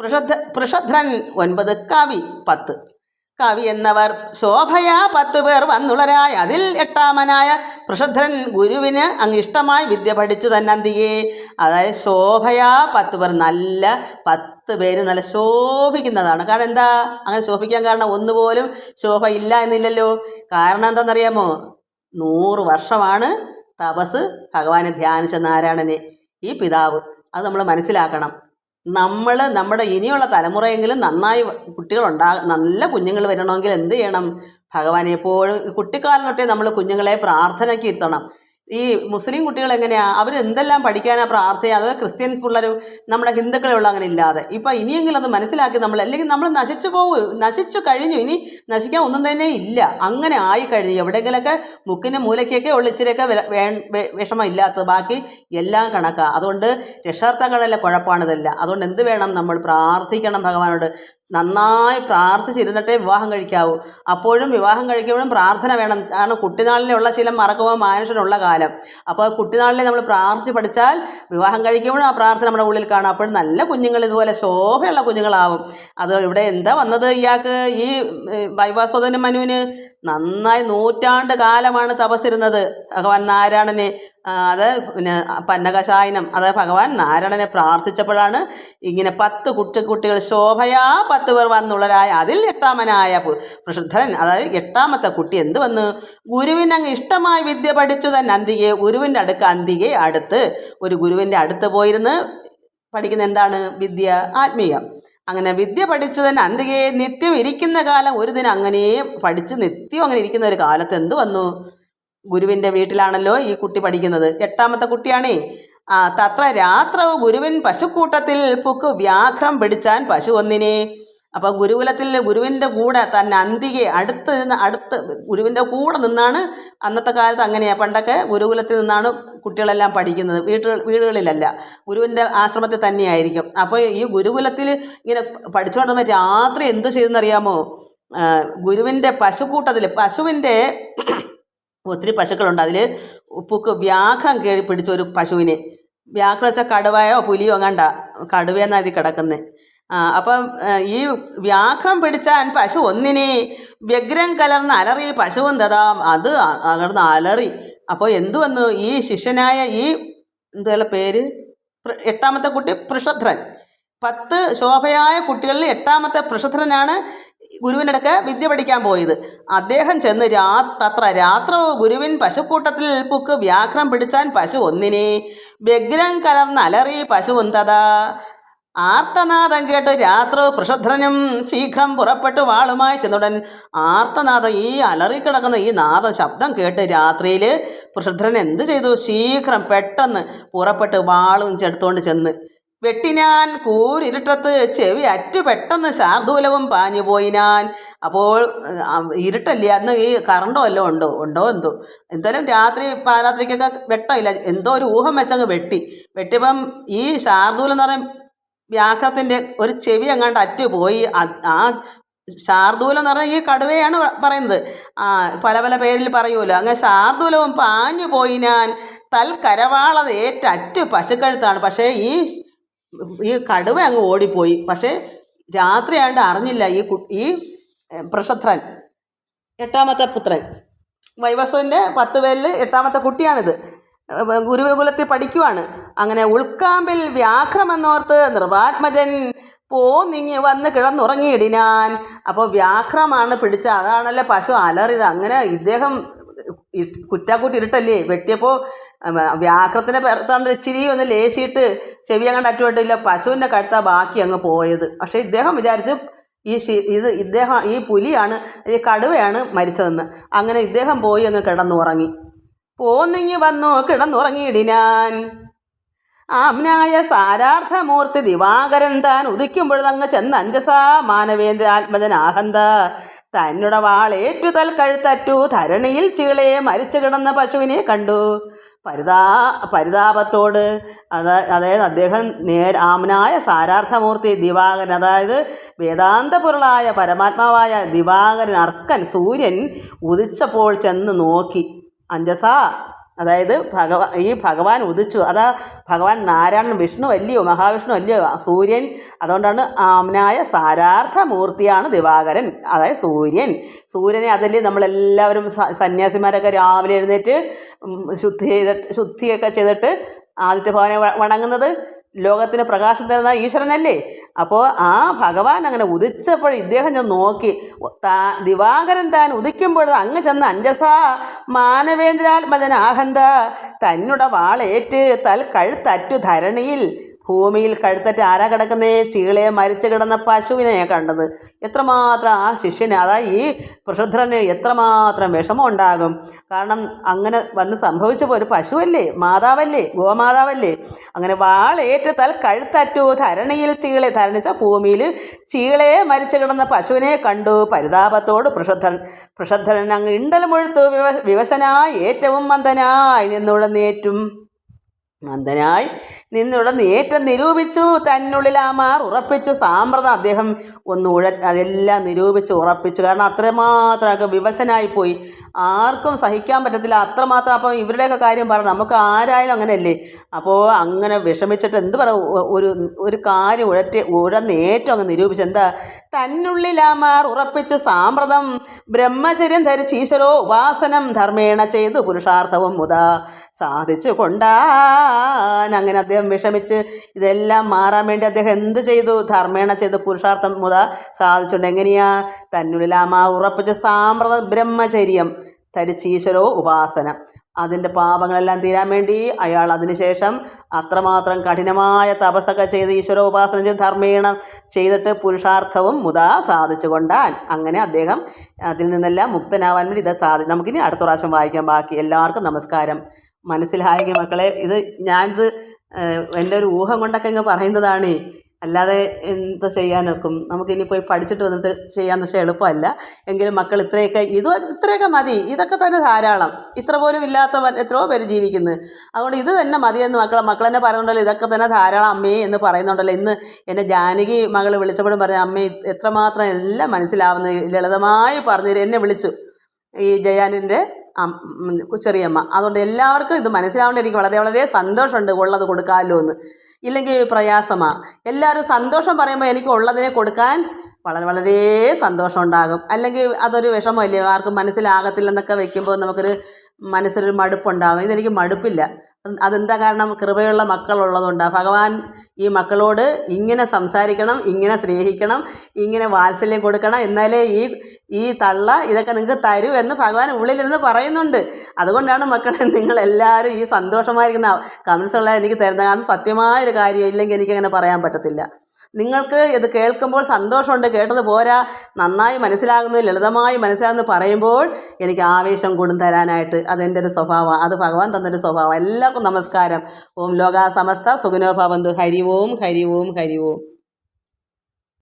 പൃഷധ പൃഷധ്രൻ ഒൻപത് കവി പത്ത്. കവി എന്നവർ ശോഭയാ പത്ത് പേർ വന്നുളരായ. അതിൽ എട്ടാമനായ പൃഷധ്രൻ ഗുരുവിന് അങ്ങ് ഇഷ്ടമായി വിദ്യ പഠിച്ചു തന്നന്തികെ അതായത് ശോഭയാ പത്ത് പേർ നല്ല പത്ത് പേര് നല്ല ശോഭിക്കുന്നതാണ്. കാരണം എന്താ അങ്ങനെ ശോഭിക്കാൻ കാരണം ഒന്നുപോലും ശോഭ ഇല്ല എന്നില്ലല്ലോ. കാരണം എന്താണെന്നറിയാമോ? നൂറ് വർഷമാണ് തപസ് ഭഗവാനെ ധ്യാനിച്ച നാരായണനെ. ഈ പിതാവ്. അത് നമ്മൾ മനസ്സിലാക്കണം. നമ്മൾ നമ്മുടെ ഇനിയുള്ള തലമുറയെങ്കിലും നന്നായി കുട്ടികളുണ്ടാ നല്ല കുഞ്ഞുങ്ങൾ വരണമെങ്കിൽ എന്ത് ചെയ്യണം? ഭഗവാൻ എപ്പോഴും കുട്ടിക്കാലം തൊട്ടേ നമ്മൾ കുഞ്ഞുങ്ങളെ പ്രാർത്ഥനയ്ക്ക് ഇരുത്തണം. ഈ മുസ്ലിം കുട്ടികൾ എങ്ങനെയാണ് അവർ എന്തെല്ലാം പഠിക്കാനാ പ്രാർത്ഥന അത് ക്രിസ്ത്യൻ പിള്ളേരും നമ്മുടെ ഹിന്ദുക്കളുള്ള അങ്ങനെ ഇല്ലാതെ? ഇപ്പം ഇനിയെങ്കിലും അത് മനസ്സിലാക്കി നമ്മൾ അല്ലെങ്കിൽ നമ്മൾ നശിച്ചു പോകും നശിച്ചു കഴിഞ്ഞു. ഇനി നശിക്കാൻ ഒന്നും തന്നെ ഇല്ല. അങ്ങനെ ആയി കഴിഞ്ഞു എവിടെയെങ്കിലൊക്കെ മുക്കിന് മൂലയ്ക്കൊക്കെ വെ- വിഷമം ഇല്ലാത്തത് ബാക്കി എല്ലാം കണക്കാണ് അതുകൊണ്ട് രക്ഷാർത്ഥങ്ങളുടെ കുഴപ്പമാണിതല്ല. അതുകൊണ്ട് എന്ത് വേണം നമ്മൾ പ്രാർത്ഥിക്കണം ഭഗവാനോട്. നന്നായി പ്രാർത്ഥിച്ചിരുന്നിട്ടേ വിവാഹം കഴിക്കാവൂ. അപ്പോഴും വിവാഹം കഴിക്കുമ്പോഴും പ്രാർത്ഥന വേണം. കാരണം കുട്ടിനാളിലുള്ള ശീലം മറക്കുമ്പോൾ മനുഷ്യനുള്ള കാലം. അപ്പോൾ കുട്ടിനാളിലെ നമ്മൾ പ്രാർത്ഥിച്ച് പഠിച്ചാൽ വിവാഹം കഴിക്കുമ്പോഴും ആ പ്രാർത്ഥന നമ്മുടെ ഉള്ളിൽ കാണും. അപ്പോഴും നല്ല കുഞ്ഞുങ്ങൾ ഇതുപോലെ ശോഭയുള്ള കുഞ്ഞുങ്ങളാവും. അത് ഇവിടെ എന്താ വന്നത് ഇയാൾക്ക്? ഈ വൈവാസോദനും മനുവിന് നന്നായി നൂറ്റാണ്ട് കാലമാണ് തപസ്സിരുന്നത്. ഭഗവാൻ നാരായണനെ അത് പിന്നെ പന്നകശായനം അത് ഭഗവാൻ നാരായണനെ പ്രാർത്ഥിച്ചപ്പോഴാണ് ഇങ്ങനെ പത്ത് കുട്ടി കുട്ടികൾ ശോഭയാ പത്ത് പേർ വന്നുള്ളരായ അതിൽ എട്ടാമനായ പ്രസിദ്ധൻ അതായത് എട്ടാമത്തെ കുട്ടി എന്ത് വന്ന്? ഗുരുവിനങ്ങ് ഇഷ്ടമായി വിദ്യ പഠിച്ചു തന്നെ അന്തികെ ഗുരുവിന്റെ അടുക്ക് അന്തികെ അടുത്ത് ഒരു ഗുരുവിന്റെ അടുത്ത് പോയിരുന്ന് പഠിക്കുന്ന എന്താണ്? വിദ്യ ആത്മീയം. അങ്ങനെ വിദ്യ പഠിച്ചു തന്നെ അന്തികയെ നിത്യം ഇരിക്കുന്ന കാലം ഒരു ദിനം അങ്ങനെ പഠിച്ച് നിത്യം അങ്ങനെ ഇരിക്കുന്ന ഒരു കാലത്ത് എന്ത് വന്നു? ഗുരുവിന്റെ വീട്ടിലാണല്ലോ ഈ കുട്ടി പഠിക്കുന്നത്. എട്ടാമത്തെ കുട്ടിയാണേ. ആ തത്ര രാത്രവ് ഗുരുവിൻ പശുക്കൂട്ടത്തിൽ പുക്ക് വ്യാഘ്രം പിടിച്ചാൻ പശു ഒന്നിനെ അപ്പോൾ ഗുരുകുലത്തിൽ ഗുരുവിന്റെ കൂടെ തന്നെ അന്തികെ അടുത്ത് നിന്ന് അടുത്ത് ഗുരുവിന്റെ കൂടെ നിന്നാണ് അന്നത്തെ കാലത്ത് അങ്ങനെയാണ് പണ്ടൊക്കെ ഗുരുകുലത്തിൽ നിന്നാണ് കുട്ടികളെല്ലാം പഠിക്കുന്നത്. വീട്ടുകൾ വീടുകളിലല്ല. ഗുരുവിന്റെ ആശ്രമത്തിൽ തന്നെയായിരിക്കും. അപ്പോൾ ഈ ഗുരുകുലത്തിൽ ഇങ്ങനെ പഠിച്ചുകൊണ്ടിരുന്ന രാത്രി എന്ത് ചെയ്തെന്നറിയാമോ? ഗുരുവിന്റെ പശുക്കൂട്ടത്തിൽ പശുവിന്റെ ഒത്തിരി പശുക്കളുണ്ട്. അതിൽ ഉപ്പുക്ക് വ്യാഘ്രം കീഴി പിടിച്ച ഒരു പശുവിനെ. വ്യാഘ്രം വെച്ചാൽ കടുവയോ പുലിയോ അങ്ങണ്ട കടുവയെന്നാണ് ഇത് കിടക്കുന്നത് അപ്പം ഈ വ്യാഘ്രം പിടിച്ചാൻ പശു ഒന്നിനെ വ്യഗ്രം കലർന്ന് അലറി പശുവും തഥാ അത് അകർന്ന് അലറി. അപ്പോൾ എന്തു വന്നു? ഈ ശിഷ്യനായ ഈ എന്തുള്ള പേര്? എട്ടാമത്തെ കുട്ടി പൃഷധ്രൻ പത്ത് ശോഭയായ കുട്ടികളിൽ എട്ടാമത്തെ പൃഷധ്രനാണ് ഗുരുവിനടുക്ക് വിദ്യ പഠിക്കാൻ പോയത്. അദ്ദേഹം ചെന്ന് രാ തത്ര രാത്രോ ഗുരുവിൻ പശുക്കൂട്ടത്തിൽ പുക്ക് വ്യാഘ്രം പിടിച്ചാൻ പശു ഒന്നിനെ. വ്യഗ്രം കലർന്ന് അലറി പശു ഒന്നത ആർത്തനാദം കേട്ട് രാത്രി പൃഷധ്രനും ശീഘ്രം പുറപ്പെട്ടു വാളുമായി ചെന്നുടൻ. ആർത്തനാദം ഈ അലറിക്കിടക്കുന്ന ഈ നാദം ശബ്ദം കേട്ട് രാത്രിയിൽ പൃഷധ്രൻ എന്ത് ചെയ്തു? ശീഘ്രം പെട്ടെന്ന് പുറപ്പെട്ട് വാളും ചെടുത്തോണ്ട് ചെന്ന്. വെട്ടിനാൻ കൂരിരുട്ടത്ത് ചെവി അറ്റു പെട്ടെന്ന് ശാർദൂലവും പാഞ്ഞുപോയി ഞാൻ അപ്പോൾ ഇരുട്ടല്ലേ? അന്ന് ഈ കറണ്ടോ വല്ലതും ഉണ്ടോ? ഉണ്ടോ എന്തോ? എന്തായാലും രാത്രി പാരാത്രിക്കൊക്കെ വെട്ടമില്ല. എന്തോ ഒരു ഊഹം വെച്ചങ്ങ് വെട്ടി. വെട്ടിയപ്പം ഈ ശാർദൂലം എന്ന് പറയും വ്യാഘ്രത്തിന്റെ ഒരു ചെവി അങ്ങാണ്ട് അറ്റു പോയി. ആ ശാർദൂലം എന്ന് പറഞ്ഞാൽ ഈ കടുവയാണ് പറയുന്നത്. ആ പല പല പേരിൽ പറയുമല്ലോ അങ്ങനെ ശാർദൂലവും പാഞ്ഞു പോയി ഞാൻ തൽ കരവാളത് അറ്റു പശുക്കഴുത്താണ്. പക്ഷേ ഈ ഈ കടുവ അങ്ങ് ഓടിപ്പോയി. പക്ഷേ രാത്രിയായിട്ട് അറിഞ്ഞില്ല ഈ ഈ പ്രഷത്രൻ എട്ടാമത്തെ പുത്രൻ. വൈവസ്വന്റെ പത്ത് പേരിൽ എട്ടാമത്തെ കുട്ടിയാണിത്. ഗുരുകുലത്തിൽ പഠിക്കുവാണ്. അങ്ങനെ ഉൾക്കാമ്പിൽ വ്യാഘ്രമെന്നോർത്ത് നിർവാത്മജൻ പോ പോന്നിങ്ങി വന്ന് കിടന്നുറങ്ങിയിടിനാൻ. അപ്പോൾ വ്യാഘ്രമാണ് പിടിച്ച അതാണല്ലോ പശു അലറിയത്. അങ്ങനെ ഇദ്ദേഹം കുറ്റാക്കൂട്ടി ഇരുട്ടല്ലേ? വെട്ടിയപ്പോൾ വ്യാഘ്രത്തിനെ പുറത്താണ്ട് ഇച്ചിരി ഒന്ന് ലേശിയിട്ട് ചെവി അങ്ങോട്ട് അറ്റുപറ്റില്ല പശുവിന്റെ കഴുത്താ ബാക്കി അങ്ങ് പോയത്. പക്ഷേ ഇദ്ദേഹം വിചാരിച്ച് ഈ ഇത് ഇദ്ദേഹം ഈ പുലിയാണ് ഈ കടുവയാണ് മരിച്ചതെന്ന്. അങ്ങനെ ഇദ്ദേഹം പോയി അങ്ങ് കിടന്നുറങ്ങി. പോന്നിങ്ങി വന്നു കിടന്നുറങ്ങിയിടിനാൻ. ആംനായ സാരാർത്ഥമൂർത്തി ദിവാകരൻ താൻ ഉദിക്കുമ്പോഴതങ്ങ് ചെന്ന് അഞ്ചസാ മാനവേന്ദ്ര ആത്മജനാഹന്ത തന്നുടെ വാളേറ്റു തൽ കഴുത്തറ്റു. ധരണിയിൽ ചീളയെ മരിച്ചു കിടന്ന പശുവിനെ കണ്ടു. പരിതാ പരിതാപത്തോട് അത് അതായത് അദ്ദേഹം നേർ ആമനായ സാരാർത്ഥമൂർത്തി ദിവാകരൻ അതായത് വേദാന്തപുരളായ പരമാത്മാവായ ദിവാകരൻ അർക്കൻ സൂര്യൻ ഉദിച്ചപ്പോൾ ചെന്ന് നോക്കി. അഞ്ജസ അതായത് ഭഗവാ ഈ ഭഗവാൻ ഉദിച്ചു. അതാ ഭഗവാൻ നാരായണൻ വിഷ്ണു അല്ലയോ മഹാവിഷ്ണു അല്ലയോ സൂര്യൻ. അതുകൊണ്ടാണ് ആമനായ സാരാർത്ഥമൂർത്തിയാണ് ദിവാകരൻ. അതായത് സൂര്യൻ. സൂര്യനെ അതിൽ നമ്മളെല്ലാവരും സന്യാസിമാരൊക്കെ രാവിലെ എഴുന്നേറ്റ് ശുദ്ധി ചെയ്തിട്ട് ശുദ്ധിയൊക്കെ ചെയ്തിട്ട് ആദിത്യ ഭവനെ വണങ്ങുന്നത് ലോകത്തിന് പ്രകാശം തരുന്ന ഈശ്വരനല്ലേ? അപ്പോൾ ആ ഭഗവാൻ അങ്ങനെ ഉദിച്ചപ്പോൾ ഇദ്ദേഹം ചെന്ന് നോക്കി. താ ദിവാകരൻ താൻ ഉദിക്കുമ്പോൾ അങ്ങ് ചെന്ന് അഞ്ജസാ മാനവേന്ദ്രാത്മജനാഹന്ത തന്നുടെ വാളേറ്റ് തൽ കഴുത്തറ്റു ധരണിയിൽ ഭൂമിയിൽ കഴുത്തറ്റ് ആരാ കിടക്കുന്നേ? ചീളയെ മരിച്ചു കിടന്ന പശുവിനെ കണ്ടത്. എത്രമാത്രം ആ ശിഷ്യന് അതാ ഈ പ്രഷുദ്ധന് എത്രമാത്രം വിഷമം ഉണ്ടാകും കാരണം അങ്ങനെ വന്ന് സംഭവിച്ചപ്പോൾ ഒരു പശുവല്ലേ മാതാവല്ലേ ഗോമാതാവല്ലേ? അങ്ങനെ വാളേറ്റത്താൽ കഴുത്തറ്റു ധരണിയിൽ ചീളെ ധരണിച്ച ഭൂമിയിൽ ചീളയെ മരിച്ചു കിടന്ന പശുവിനെ കണ്ടു പരിതാപത്തോട് പ്രഷുദ്ധൻ. പൃഷദ്ധരൻ അങ്ങ് ഇണ്ടൽ മുഴുത്തു വിവ വിവശനായി ഏറ്റവും മന്ദനായി നിന്നുടനേറ്റും മന്ദനായി നിന്നിവിടെ നേറ്റം നിരൂപിച്ചു. തന്നുള്ളിൽ ആ മാർ ഉറപ്പിച്ചു. സാമ്പ്രതം അദ്ദേഹം ഒന്ന് ഉഴ അതെല്ലാം നിരൂപിച്ച് ഉറപ്പിച്ചു. കാരണം അത്രമാത്രമൊക്കെ വിവശനായി പോയി. ആർക്കും സഹിക്കാൻ പറ്റത്തില്ല. അത്രമാത്രം അപ്പം ഇവരുടെയൊക്കെ കാര്യം പറഞ്ഞു നമുക്ക് ആരായാലും അങ്ങനെയല്ലേ? അപ്പോൾ അങ്ങനെ വിഷമിച്ചിട്ട് എന്ത് പറ ഒരു ഒരു കാര്യം ഉഴറ്റി ഉഴന്നേറ്റം അങ്ങ് നിരൂപിച്ചു. എന്താ? തന്നുള്ളിൽ ആ മാർ ഉറപ്പിച്ചു. സാമ്പ്രതം ബ്രഹ്മചര്യം ധരിച്ച് ഈശ്വരോ ഉപാസനം ധർമ്മേണ ചെയ്തു പുരുഷാർത്ഥവും മുതാ സാധിച്ചു കൊണ്ടാൻ അങ്ങനെ അദ്ദേഹം വിഷമിച്ച് ഇതെല്ലാം മാറാൻ വേണ്ടി അദ്ദേഹം എന്ത് ചെയ്തു? ധർമ്മേണ ചെയ്ത് പുരുഷാർത്ഥം മുത സാധിച്ചുകൊണ്ട് എങ്ങനെയാ? തന്നുള്ളിൽ ആ ഉറപ്പിച്ച സാമ്പ്രത ബ്രഹ്മചര്യം ധരിച്ച് ഉപാസന. അതിന്റെ പാപങ്ങളെല്ലാം തീരാൻ വേണ്ടി അയാൾ അതിനുശേഷം അത്രമാത്രം കഠിനമായ തപസ്സൊക്കെ ചെയ്ത് ഈശ്വര ഉപാസന ചെയ്ത് ധർമ്മീണം ചെയ്തിട്ട് പുരുഷാർത്ഥവും മുതാ സാധിച്ചു കൊണ്ടാൻ അങ്ങനെ അദ്ദേഹം അതിൽ നിന്നെല്ലാം മുക്തനാവാൻ വേണ്ടി ഇത് സാധി നമുക്കിനി അടുത്ത പ്രാവശ്യം വായിക്കാം. ബാക്കി എല്ലാവർക്കും നമസ്കാരം. മനസ്സിലായെങ്കിൽ മക്കളെ ഇത് ഞാനിത് എന്റെ ഒരു ഊഹം കൊണ്ടൊക്കെ ഇങ്ങ് പറയുന്നതാണ്. അല്ലാതെ എന്ത് ചെയ്യാനൊക്കും. നമുക്കിനി പോയി പഠിച്ചിട്ട് വന്നിട്ട് ചെയ്യാന്ന് വെച്ചാൽ എളുപ്പമല്ല. എങ്കിലും മക്കൾ ഇത്രയൊക്കെ ഇത് ഇത്രയൊക്കെ മതി. ഇതൊക്കെ തന്നെ ധാരാളം. ഇത്ര പോലും ഇല്ലാത്ത എത്രയോ പേര് ജീവിക്കുന്നു. അതുകൊണ്ട് ഇത് തന്നെ മതിയെന്ന് മക്കളെ മക്കൾ തന്നെ പറയുന്നുണ്ടല്ലോ ഇതൊക്കെ തന്നെ ധാരാളം അമ്മേ എന്ന് പറയുന്നുണ്ടല്ലോ. ഇന്ന് എന്നെ ജാനകി മകൾ വിളിച്ചപ്പോഴും പറഞ്ഞു അമ്മേ എത്രമാത്രം എല്ലാം മനസ്സിലാവുന്ന ലളിതമായി പറഞ്ഞു എന്നെ വിളിച്ചു. ഈ ജയാനിന്റെ ചെറിയമ്മ അതുകൊണ്ട് എല്ലാവർക്കും ഇത് മനസ്സിലാവേണ്ട. എനിക്ക് വളരെ വളരെ സന്തോഷമുണ്ട് ഉള്ളത് കൊടുക്കാമല്ലോ എന്ന്. ഇല്ലെങ്കിൽ പ്രയാസമാണ് എല്ലാവരും സന്തോഷം പറയുമ്പോൾ എനിക്ക് ഉള്ളതിനെ കൊടുക്കാൻ വളരെ വളരെ സന്തോഷം ഉണ്ടാകും. അല്ലെങ്കിൽ അതൊരു വിഷമമല്ലേ? ആർക്കും മനസ്സിലാകത്തില്ലെന്നൊക്കെ വെക്കുമ്പോൾ നമുക്കൊരു മനസ്സിലൊരു മടുപ്പുണ്ടാകും. ഇതെനിക്ക് മടുപ്പില്ല. അതെന്താ കാരണം? കൃപയുള്ള മക്കളുള്ളതുകൊണ്ടാണ് ഭഗവാൻ ഈ മക്കളോട് ഇങ്ങനെ സംസാരിക്കണം ഇങ്ങനെ സ്നേഹിക്കണം ഇങ്ങനെ വാത്സല്യം കൊടുക്കണം. എന്നാലേ ഈ ഈ തള്ള ഇതൊക്കെ നിങ്ങൾക്ക് തരൂ എന്ന് ഭഗവാൻ ഉള്ളിലിരുന്ന് പറയുന്നുണ്ട്. അതുകൊണ്ടാണ് മക്കളെ നിങ്ങളെല്ലാവരും ഈ സന്തോഷമായിരിക്കുന്ന കമൻസുള്ള എനിക്ക് തരുന്ന അത് സത്യമായൊരു കാര്യം ഇല്ലെങ്കിൽ എനിക്കങ്ങനെ പറയാൻ പറ്റത്തില്ല. നിങ്ങൾക്ക് ഇത് കേൾക്കുമ്പോൾ സന്തോഷമുണ്ട്. കേട്ടത് പോരാ. നന്നായി മനസ്സിലാകുന്നു ലളിതമായി മനസ്സിലാകുന്നു പറയുമ്പോൾ എനിക്ക് ആവേശം കൂടും തരാനായിട്ട്. അതെന്റെ ഒരു സ്വഭാവമാണ് അത് ഭഗവാൻ തന്നൊരു സ്വഭാവം. എല്ലാവർക്കും നമസ്കാരം. ഓം ലോകാ സമസ്ത സുഖനോ ഭവന്തു. ഹരി ഓം ഹരി ഓം ഹരി ഓം.